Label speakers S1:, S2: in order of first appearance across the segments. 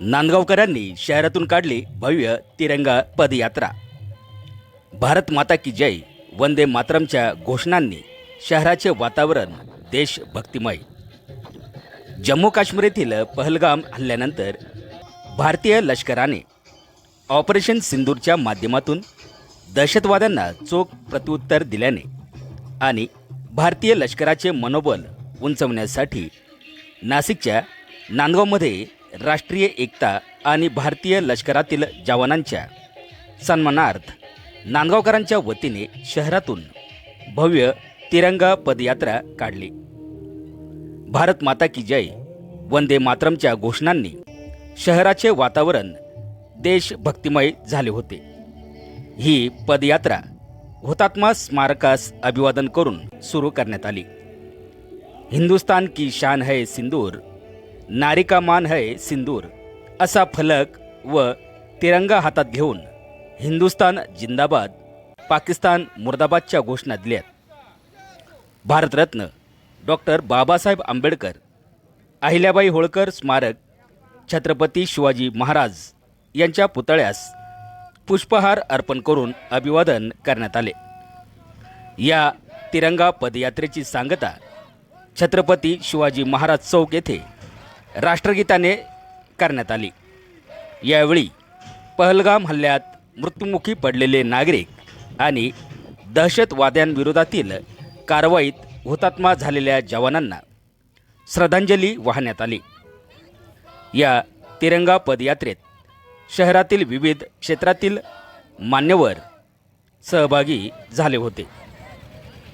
S1: नांदगावकरांनी शहरातून काढली भव्य तिरंगा पदयात्रा. भारत माता की जय वंदे मातरमच्या घोषणांनी शहराचे वातावरण देशभक्तिमय. जम्मू काश्मीर येथील पहलगाम हल्ल्यानंतर भारतीय लष्कराने ऑपरेशन सिंदूरच्या माध्यमातून दहशतवाद्यांना चोख प्रत्युत्तर दिल्याने आणि भारतीय लष्कराचे मनोबल उंचवण्यासाठी नाशिकच्या नांदगावमध्ये राष्ट्रीय एकता आणि भारतीय लष्करातील जवानांच्या सन्मानार्थ नांदगावकरांच्या वतीने शहरातून भव्य तिरंगा पदयात्रा काढली. भारत माता की जय वंदे मातरमच्या घोषणांनी शहराचे वातावरण देशभक्तिमय झाले होते. ही पदयात्रा हुतात्मा स्मारकास अभिवादन करून सुरू करण्यात आली. हिंदुस्तान की शान है सिंदूर नारिका मान है सिंदूर असा फलक व तिरंगा हातात घेऊन हिंदुस्तान जिंदाबाद पाकिस्तान मुर्दाबादच्या घोषणा दिल्यात. भारतरत्न डॉक्टर बाबासाहेब आंबेडकर अहिल्याबाई होळकर स्मारक छत्रपती शिवाजी महाराज यांच्या पुतळ्यास पुष्पहार अर्पण करून अभिवादन करण्यात आले. या तिरंगा पदयात्रेची सांगता छत्रपती शिवाजी महाराज चौक येथे राष्ट्रगीताने करण्यात आली. यावेळी पहलगाम हल्ल्यात मृत्युमुखी पडलेले नागरिक आणि दहशतवाद्यांविरोधातील कारवाईत हुतात्मा झालेल्या जवानांना श्रद्धांजली वाहण्यात आली. या तिरंगा पदयात्रेत शहरातील विविध क्षेत्रातील मान्यवर सहभागी झाले होते.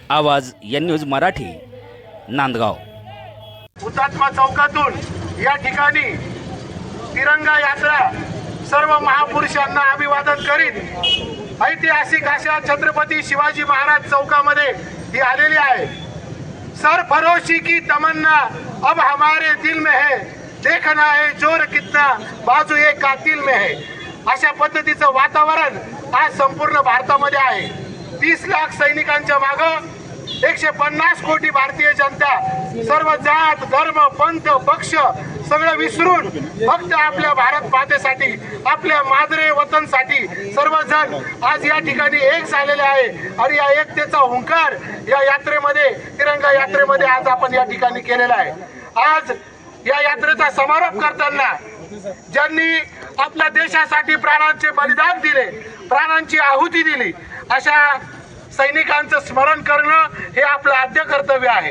S1: आवाज या न्यूज मराठी नांदगाव.
S2: हुतात्मा चौकातून या ठिकाणी तिरंगा यात्रा सर्व महापुरुषांना अभिवादन करीत ऐतिहासिक अशा छत्रपती शिवाजी महाराज चौकामध्ये ही आलेली आहे. सर फरोशी की तमन्ना अब हमारे दिल में है. देखना है जोर कितना बाजू एक कातील में है. अशा पद्धतीचं वातावरण आज संपूर्ण भारतामध्ये आहे. तीस लाख सैनिकांच्या मागं एकशे पन्नास कोटी भारतीय जनता सर्व जात धर्म पंथ पक्ष सगळं विसरून फक्त आपल्या भारत मातेसाठी आपल्या मादरे वतनसाठी सर्वजण आज या ठिकाणी एक झालेले आहे. आणि या एकतेचा हुंकार या यात्रेमध्ये तिरंगा यात्रेमध्ये आज आपण या ठिकाणी केलेला आहे. आज या यात्रेचा समारोप करताना ज्यांनी आपल्या देशासाठी प्राणांचे बलिदान दिले प्राणांची आहुती दिली अशा सैनिकांचं स्मरण करणं हे आपलं आद्य कर्तव्य आहे.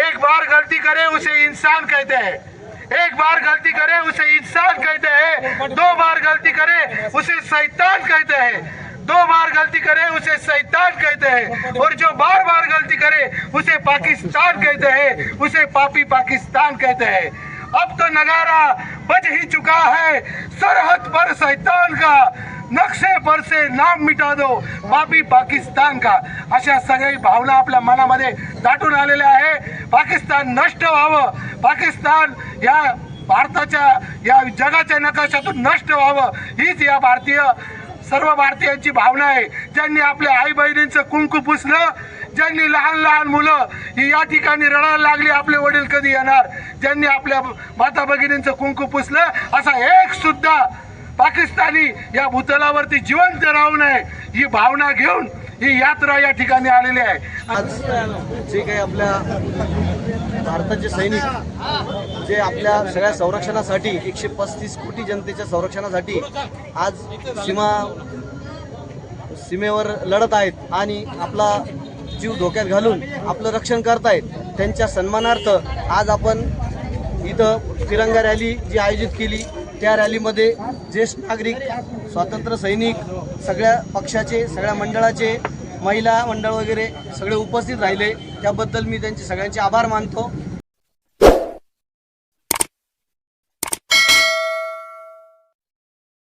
S2: एक बार गलती करे उसे इंसान कहते हैं. एक बार गलती करे उसे इंसान कहते हैं. दो बार गलती करे उसे सैतान कहते हैं. दो बार गलती करे उसे सैतान कहते हैं. और जो बार बार गलती करे उसे पाकिस्तान कहते हैं. उसे पापी पाकिस्तान कहते हैं. अब तो नगारा बज ही चुका है. सरहद पर शैतान का नक्षे पर से नाम मिटा दो. बापी पाकिस्तान का. अशा सगळी भावना आपल्या मनामध्ये दाटून आलेल्या आहे. पाकिस्तान नष्ट व्हावं. पाकिस्तान या भारताच्या या जगाच्या नकाशातून नष्ट व्हावं. हीच या भारतीय सर्व भारतीयांची भावना आहे. ज्यांनी आपल्या आई बहिणींचं कुंकू पुसलं ज्यांनी लहान लहान मुलं ही या ठिकाणी रडायला लागली आपले वडील कधी येणार? ज्यांनी आपल्या माता भगिनींचं कुंकू पुसलं असा एक सुद्धा पाकिस्तानी या भूतलावरती जिवंत राहू नये ही भावना घेऊन ही यात्रा या ठिकाणी आलेली आहे.
S3: आज जे काही आपल्या भारताचे सैनिक जे आपल्या सगळ्या संरक्षणासाठी एकशे पस्तीस कोटी जनतेच्या संरक्षणासाठी आज सीमा सीमेवर लढत आहेत आणि आपला जीव धोक्यात घालून आपलं रक्षण करतायत त्यांच्या सन्मानार्थ आज आपण इथं तिरंगा रॅली जी आयोजित केली. त्या रॅलीमध्ये ज्येष्ठ नागरिक स्वातंत्र्य सैनिक सगळ्या पक्षाचे सगळ्या मंडळाचे महिला मंडळ वगैरे सगळे उपस्थित राहिले. त्याबद्दल मी त्यांचे सगळ्यांचे आभार मानतो.